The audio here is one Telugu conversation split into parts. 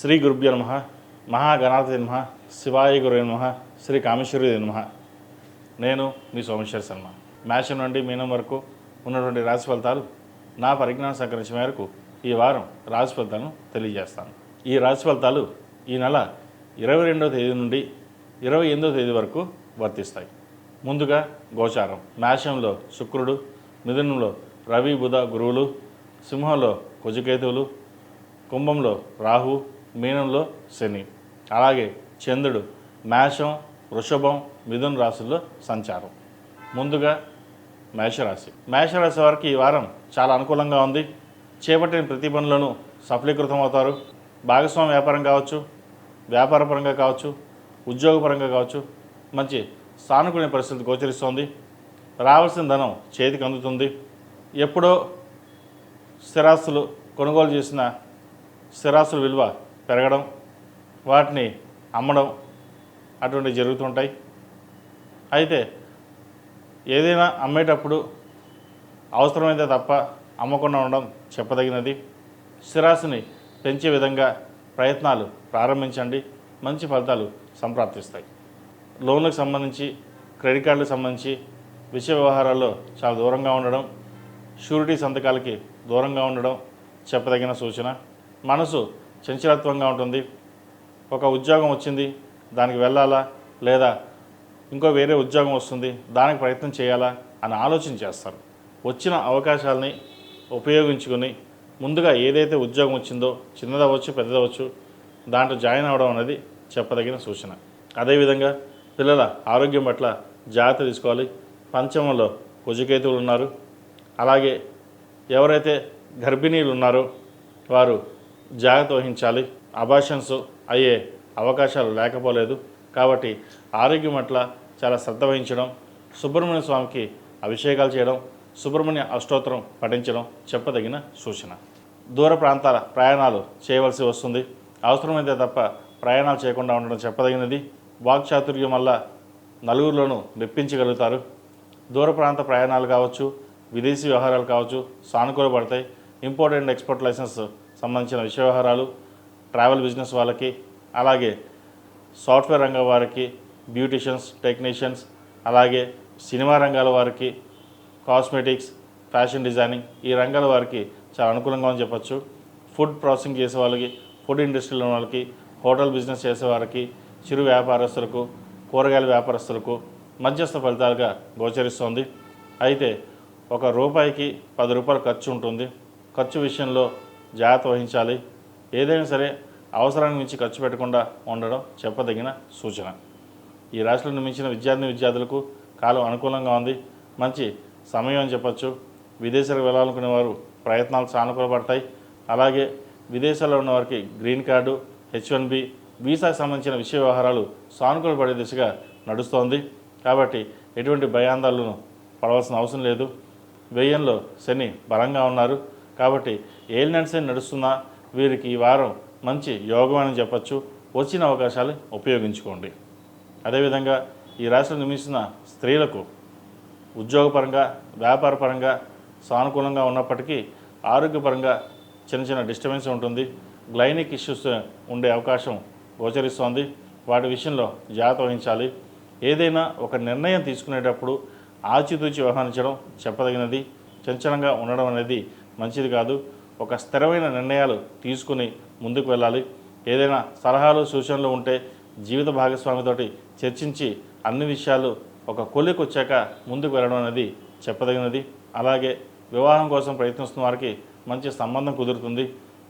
శ్రీ గురుభ్యో నమ మహాగణాధి నమ శివాయ గురు నమ శ్రీ కామేశ్వరి నమ. నేను మీ సోమేశ్వర శర్మ. మేషం నుండి మీనం వరకు ఉన్నటువంటి రాశి ఫలితాలు నా పరిజ్ఞానం సంకరించిన మేరకు ఈ వారం రాశి ఫలితాలను తెలియజేస్తాను. ఈ రాశి ఫలితాలు ఈ నెల ఇరవై రెండవ తేదీ నుండి ఇరవై ఎనిమిదవ తేదీ వరకు వర్తిస్తాయి. ముందుగా గోచారం. మేషంలో శుక్రుడు మిథునంలో రవి బుధ గురువులు సింహంలో కుజకేతువులు కుంభంలో రాహు మీనంలో శని అలాగే చంద్రుడు మేషం వృషభం మిథున రాశుల్లో సంచారం. ముందుగా మేషరాశి. మేషరాశి వారికి ఈ వారం చాలా అనుకూలంగా ఉంది. చేపట్టిన ప్రతి పనులను సఫలీకృతం అవుతారు భాగస్వామి వ్యాపారం కావచ్చు వ్యాపారపరంగా కావచ్చు ఉద్యోగపరంగా కావచ్చు మంచి సానుకూల పరిస్థితి గోచరిస్తోంది. రావాల్సిన ధనం చేతికి అందుతుంది. ఎప్పుడో స్థిరాస్తులు కొనుగోలు చేసిన స్థిరాస్తుల విలువ పెరగడం వాటిని అమ్మడం అటువంటివి జరుగుతుంటాయి. అయితే ఏదైనా అమ్మేటప్పుడు అవసరమైతే తప్ప అమ్మకుండా ఉండడం చెప్పదగినది. స్థిరాశిని పెంచే విధంగా ప్రయత్నాలు ప్రారంభించండి. మంచి ఫలితాలు సంప్రాప్తిస్తాయి. లోన్లకు సంబంధించి క్రెడిట్ కార్డులకు సంబంధించి విషయ వ్యవహారాల్లో చాలా దూరంగా ఉండడం షూరిటీ సంతకాలకి దూరంగా ఉండడం చెప్పదగిన సూచన. మనసు చంచలత్వంగా ఉంటుంది. ఒక ఉద్యోగం వచ్చింది దానికి వెళ్ళాలా? లేదా ఇంకో వేరే ఉద్యోగం వస్తుంది దానికి ప్రయత్నం చేయాలా? అని ఆలోచన చేస్తారు. వచ్చిన అవకాశాలని ఉపయోగించుకొని ముందుగా ఏదైతే ఉద్యోగం వచ్చిందో చిన్నదవచ్చు పెద్దదవచ్చు దాంట్లో జాయిన్ అవ్వడం అనేది చెప్పదగిన సూచన. అదేవిధంగా పిల్లల ఆరోగ్యం పట్ల జాగ్రత్త తీసుకోవాలి. పంచమంలో కుజకేతువులు ఉన్నారు. అలాగే ఎవరైతే గర్భిణీలు ఉన్నారో వారు జాగ్రత్త వహించాలి. అబాషన్స్ అయ్యే అవకాశాలు లేకపోలేదు. కాబట్టి ఆరోగ్యం పట్ల చాలా శ్రద్ధ వహించడం సుబ్రహ్మణ్య స్వామికి అభిషేకాలు చేయడం సుబ్రహ్మణ్య అష్టోత్తరం పఠించడం చెప్పదగిన సూచన. దూర ప్రాంతాల ప్రయాణాలు చేయవలసి వస్తుంది. అవసరమైతే తప్ప ప్రయాణాలు చేయకుండా ఉండడం చెప్పదగినది. వాక్చాతుర్యం వల్ల నలుగురిలోనూ మెప్పించగలుగుతారు. దూర ప్రాంత ప్రయాణాలు కావచ్చు విదేశీ వ్యవహారాలు కావచ్చు సానుకూల పడతాయి. ఇంపోర్ట్ అండ్ ఎక్స్పోర్ట్ లైసెన్స్ సంబంధించిన విషయ వ్యవహారాలు ట్రావెల్ బిజినెస్ వాళ్ళకి అలాగే సాఫ్ట్వేర్ రంగం వారికి బ్యూటిషియన్స్ టెక్నీషియన్స్ అలాగే సినిమా రంగాల వారికి కాస్మెటిక్స్ ఫ్యాషన్ డిజైనింగ్ ఈ రంగాల వారికి చాలా అనుకూలంగా అని చెప్పొచ్చు. ఫుడ్ ప్రాసెసింగ్ చేసే వాళ్ళకి ఫుడ్ ఇండస్ట్రీలో ఉన్న వాళ్ళకి హోటల్ బిజినెస్ చేసేవారికి చిరు వ్యాపారస్తులకు కూరగాయల వ్యాపారస్తులకు మధ్యస్థ ఫలితాలుగా గోచరిస్తోంది. అయితే ఒక రూపాయికి పది రూపాయలు ఖర్చు ఉంటుంది. ఖర్చు విషయంలో జాగ్రత్త వహించాలి. ఏదైనా సరే అవసరానికి మించి ఖర్చు పెట్టకుండా ఉండడం చెప్పదగిన సూచన. ఈ రాశులను మించిన విద్యార్థిని విద్యార్థులకు కాలం అనుకూలంగా ఉంది. మంచి సమయం అని చెప్పచ్చు. విదేశాలకు వెళ్ళాలనుకునే వారు ప్రయత్నాలు సానుకూలపడతాయి అలాగే విదేశాల్లో ఉన్న వారికి green card H one B వీసాకు సంబంధించిన విషయ వ్యవహారాలు సానుకూలపడే దిశగా నడుస్తోంది. కాబట్టి ఎటువంటి భయాందాలను పడవలసిన అవసరం లేదు. వ్యయంలో శని బలంగా ఉన్నారు. కాబట్టి ఏలినట్ నడుస్తున్నా వీరికి ఈ వారం మంచి యోగం అని చెప్పచ్చు. వచ్చిన అవకాశాలు ఉపయోగించుకోండి. అదేవిధంగా ఈ రాశిలో నిర్మిస్తున్న స్త్రీలకు ఉద్యోగపరంగా వ్యాపారపరంగా సానుకూలంగా ఉన్నప్పటికీ ఆరోగ్యపరంగా చిన్న చిన్న డిస్టర్బెన్స్ ఉంటుంది. గ్లైనిక్ ఇష్యూస్ ఉండే అవకాశం గోచరిస్తోంది. వాటి విషయంలో జాగ్రత్త వహించాలి. ఏదైనా ఒక నిర్ణయం తీసుకునేటప్పుడు ఆచితూచి వ్యవహరించడం చెప్పదగినది. చంచలంగా ఉండడం అనేది మంచిది కాదు. ఒక స్థిరమైన నిర్ణయాలు తీసుకుని ముందుకు వెళ్ళాలి. ఏదైనా సలహాలు సూచనలు ఉంటే జీవిత భాగస్వామితోటి చర్చించి అన్ని విషయాలు ఒక కొలికి వచ్చాక ముందుకు వెళ్ళడం అనేది చెప్పదగినది. అలాగే వివాహం కోసం ప్రయత్నిస్తున్న వారికి మంచి సంబంధం కుదురుతుంది.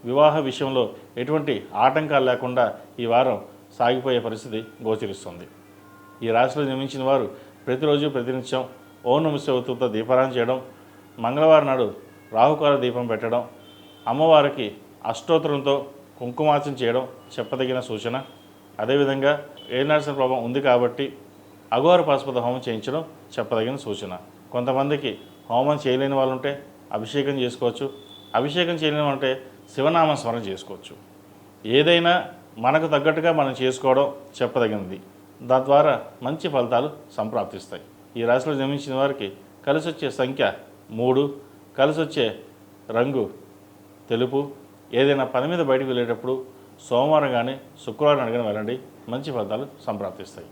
వివాహ విషయంలో ఎటువంటి ఆటంకాలు లేకుండా ఈ వారం సాగిపోయే పరిస్థితి గోచరిస్తుంది. ఈ రాశిలో జన్మించిన వారు ప్రతిరోజు ప్రతినిత్యం ఓం నమశివతులతో దీపారాయణ చేయడం మంగళవారం నాడు రాహుకాల దీపం పెట్టడం అమ్మవారికి అష్టోత్తరంతో కుంకుమార్చన చేయడం చెప్పదగిన సూచన. అదేవిధంగా ఏనాడ్సిన ప్రభావం ఉంది కాబట్టి అఘోర పాశుపత హోమం చేయించడం చెప్పదగిన సూచన. కొంతమందికి హోమం చేయలేని వాళ్ళు ఉంటే అభిషేకం చేసుకోవచ్చు. అభిషేకం చేయలేని వాళ్ళు శివనామ స్మరణ చేసుకోవచ్చు. ఏదైనా మనకు తగ్గట్టుగా మనం చేసుకోవడం చెప్పదగినది. తద్వారా మంచి ఫలితాలు సంప్రాప్తిస్తాయి. ఈ రాశిలో జన్మించిన వారికి కలిసి వచ్చే సంఖ్య మూడు. కలిసి వచ్చే రంగు తెలుపు. ఏదైనా పని మీద బయటకు వెళ్ళేటప్పుడు సోమవారం కానీ శుక్రవారం అడిగిన వెళ్ళండి. మంచి ఫలితాలు సంప్రాప్తిస్తాయి.